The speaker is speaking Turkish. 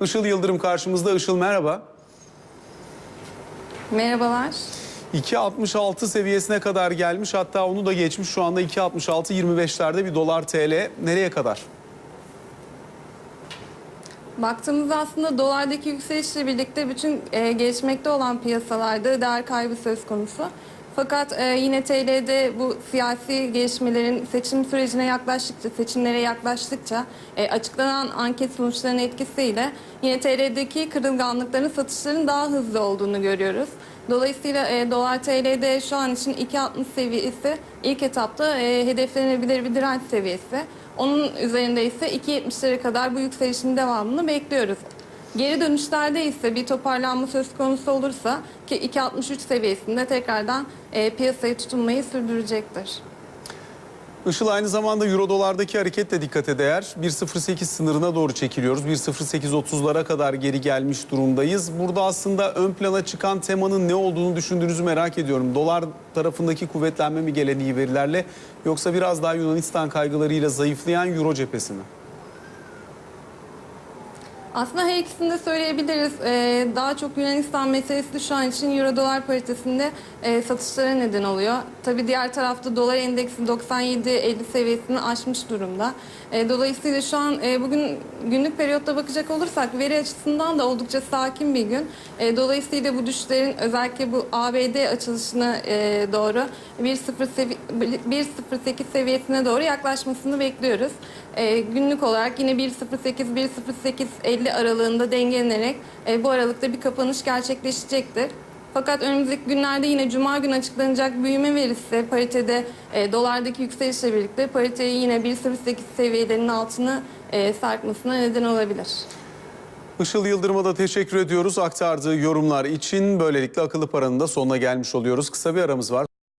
Işıl Yıldırım karşımızda. Işıl merhaba. Merhabalar. 2.66 seviyesine kadar gelmiş hatta onu da geçmiş şu anda 2.66-25'lerde bir dolar TL nereye kadar? Baktığımızda aslında dolardaki yükselişle birlikte bütün e, gelişmekte olan piyasalarda değer kaybı söz konusu. Fakat e, yine TL'de bu siyasi gelişmelerin seçim sürecine yaklaştıkça, seçimlere yaklaştıkça e, açıklanan anket sonuçlarının etkisiyle yine TL'deki kırılganlıkların satışların daha hızlı olduğunu görüyoruz. Dolayısıyla e, dolar TL'de şu an için 2.60 seviyesi ilk etapta e, hedeflenebilir bir direnç seviyesi. Onun üzerinde ise 2.70'lere kadar bu yükselişin devamını bekliyoruz. Geri dönüşlerde ise bir toparlanma söz konusu olursa ki 2.63 seviyesinde tekrardan e, piyasayı tutunmayı sürdürecektir. Işıl aynı zamanda euro dolardaki hareket de dikkate değer. 1.08 sınırına doğru çekiliyoruz. 1.0830'lara kadar geri gelmiş durumdayız. Burada aslında ön plana çıkan temanın ne olduğunu düşündüğünüzü merak ediyorum. Dolar tarafındaki kuvvetlenme mi gelen iyi verilerle yoksa biraz daha Yunanistan kaygılarıyla zayıflayan euro cephesi mi? Aslında her ikisini de söyleyebiliriz. Ee, daha çok Yunanistan meselesi şu an için Euro dolar paritesinde e, satışlara neden oluyor. Tabii diğer tarafta dolar endeksi 97-50 seviyesini aşmış durumda. E, dolayısıyla şu an e, bugün günlük periyotta bakacak olursak veri açısından da oldukça sakin bir gün. E, dolayısıyla bu düşüşlerin özellikle bu ABD açılışına e, doğru 1.08 sevi 1.08 seviyesine doğru yaklaşmasını bekliyoruz. E, günlük olarak yine 1.08-1.08.50 aralığında dengelenerek e, bu aralıkta bir kapanış gerçekleşecektir. Fakat önümüzdeki günlerde yine Cuma günü açıklanacak büyüme verisi paritede e, dolardaki yükselişle birlikte pariteyi yine 1.08 seviyelerinin altına e, sarkmasına neden olabilir. Işıl Yıldırım'a da teşekkür ediyoruz aktardığı yorumlar için. Böylelikle akıllı paranın da sonuna gelmiş oluyoruz. Kısa bir aramız var.